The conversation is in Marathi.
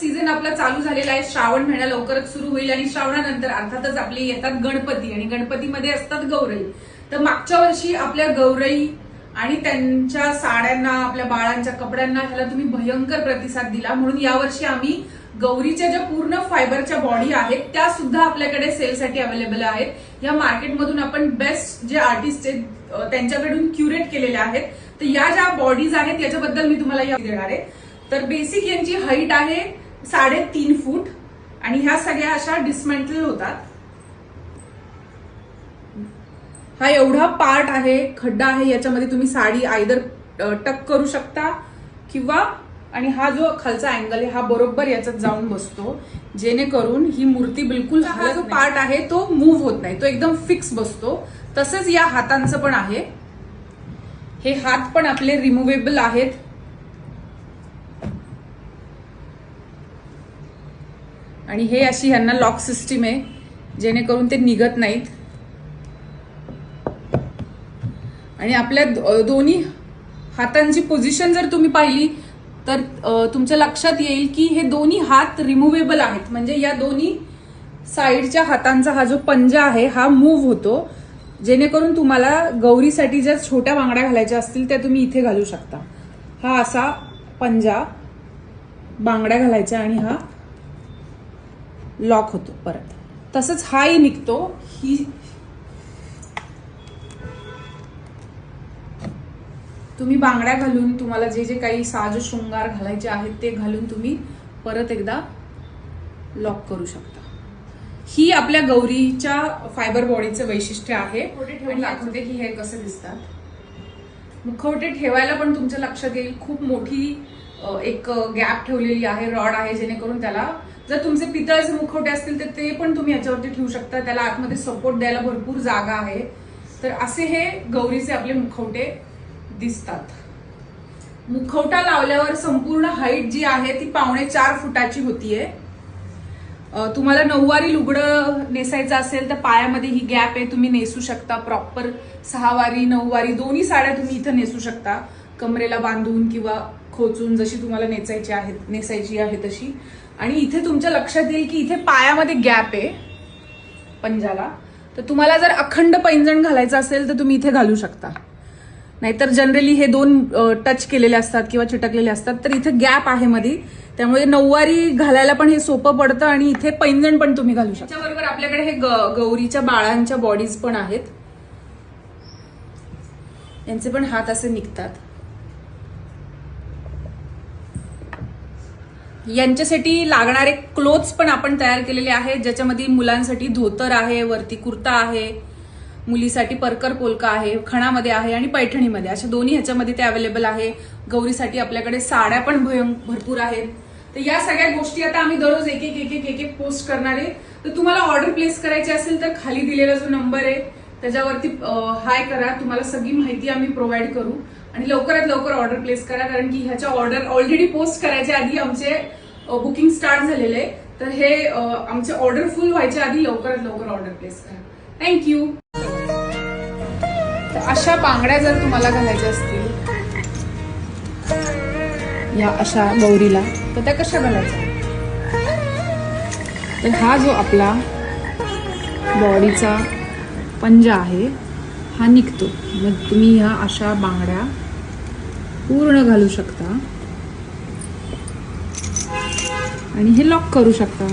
सीझन आपला चालू झालेला आहे. श्रावण महिना लवकरच सुरू होईल आणि श्रावणानंतर अर्थातच आपले येतात गणपती आणि गणपतीमध्ये असतात गौरई. तर मागच्या वर्षी आपल्या गौरई आणि त्यांच्या साड्यांना आपल्या बाळांच्या कपड्यांना ह्याला तुम्ही भयंकर प्रतिसाद दिला. म्हणून यावर्षी आम्ही गौरीच्या ज्या पूर्ण फायबरच्या बॉडी आहेत त्या सुद्धा आपल्याकडे सेलसाठी अवेलेबल आहेत. या मार्केटमधून आपण बेस्ट जे आर्टिस्ट आहेत त्यांच्याकडून क्युरेट केलेल्या आहेत. तर या ज्या बॉडीज आहेत याच्याबद्दल मी तुम्हाला या देणार आहे. तर बेसिक यांची हाईट आहे साडेतीन फूट आणि ह्या सगळ्या अशा डिसमेंटल होतात. हा एवढा पार्ट आहे खड्डा आहे याच्यामध्ये तुम्ही साडी आयदर टक करू शकता किंवा आणि हा जो खालचा अँगल आहे हा बरोबर याच्यात जाऊन बसतो. जेणेकरून ही मूर्ती बिलकुल हा जो पार्ट आहे तो मूव्ह होत नाही. तो एकदम फिक्स बसतो. तसंच या हातांचं पण आहे. हे हात पण आपले रिमुवेबल आहेत. आणि हे अशी ह्यांना लॉक सिस्टीम आहे जेणेकरून ते निघत नाहीत. आणि आपल्या दोन्ही हातांची पोझिशन जर तुम्ही पाहिली तर तुमच्या लक्षात येईल की हे दोन्ही हात रिमुवेबल आहेत. म्हणजे या दोन्ही साईडच्या हातांचा हा जो पंजा आहे हा मूव्ह होतो जेणेकरून तुम्हाला गौरीसाठी ज्या छोट्या बांगड्या घालायच्या असतील त्या तुम्ही इथे घालू शकता. हा असा पंजा बांगड्या घालायच्या आणि हा लॉक होतो परत. तसंच हाही निघतो ही तुम्ही बांगड्या घालून तुम्हाला जे जे काही साज शृंगार घालायचे आहेत ते घालून तुम्ही परत एकदा लॉक करू शकता. ही आपल्या गौरीच्या फायबर बॉडीचं वैशिष्ट्य आहे. दाखवते की हे कसे दिसतात? मुखवटे ठेवायला पण तुमच्या लक्षात येईल खूप मोठी एक गॅप ठेवलेली आहे रॉड आहे जेणेकरून त्याला जर तुमचे पितळचे मुखवटे असतील तर ते पण तुम्ही याच्यावरती ठेवू शकता. त्याला आतमध्ये सपोर्ट द्यायला भरपूर जागा आहे. तर असे हे गौरीचे आपले मुखवटे दिसतात. मुखवटा लावल्यावर संपूर्ण हाईट जी आहे ती पावणे चार फुटाची होतीये. तुम्हाला नऊवारी लुगडं नेसायचं असेल तर पायामध्ये ही गॅप आहे तुम्ही नेसू शकता. प्रॉपर सहावारी नऊवारी दोन्ही साड्या तुम्ही इथं नेसू शकता. कमरेला बांधून किंवा खोचून जशी तुम्हाला नेसायची आहे नेसायची आहे तशी. आणि इथे तुमच्या लक्षात येईल की इथे पायामध्ये गॅप आहे पंजाला. तर तुम्हाला जर अखंड पैंजण घालायचं असेल तर तुम्ही इथे घालू शकता. नाहीतर जनरली हे दोन टच केलेले असतात किंवा चिटकलेले असतात तर इथे गॅप आहे मध्ये त्यामुळे नऊवारी घालायला पण हे सोपं पडतं आणि इथे पैंजण पण तुम्ही घालू शकता. बरोबर आपल्याकडे हे ग- गौरीच्या बाळांच्या बॉडीज पण आहेत. यांचे पण हात असे निघतात. यांच्यासाठी लागणारे क्लोथ्स पण आपण तयार केलेले आहेत. ज्याच्यामध्ये मुलांसाठी धोतर आहे वरती कुर्ता आहे मुलीसाठी परकर पोलका आहे खणामध्ये आहे आणि पैठणीमध्ये. अशा दोन्ही ह्याच्यामध्ये ते अवेलेबल आहे. गौरीसाठी आपल्याकडे साड्या पण भयं- भरपूर आहेत. तर या सगळ्या गोष्टी आता आम्ही दररोज एक एक एक एक एक एक पोस्ट करणार आहे. तर तुम्हाला ऑर्डर प्लेस करायची असेल तर खाली दिलेला जो नंबर आहे त्याच्यावरती हाय करा. तुम्हाला सगळी माहिती आम्ही प्रोव्हाइड करू. आणि लवकरात लवकर ऑर्डर प्लेस करा कारण की ह्याच्या ऑर्डर ऑलरेडी पोस्ट करायच्या आधी आमचे बुकिंग स्टार्ट झालेले आहे तर हे आमचे ऑर्डर फुल व्हायच्या आधी लवकरात लवकर ऑर्डर प्लेस करा. थँक्यू तर अशा बांगड्या जर तुम्हाला घालायच्या असतील या अशा गौरीला तर त्या कशा घालायच्या? तर हा जो आपला बॉडीचा पंजा आहे हा निघतो. मग तुम्ही ह्या अशा बांगड्या पूर्ण घालू शकता. आणि हे लॉक करू शकता.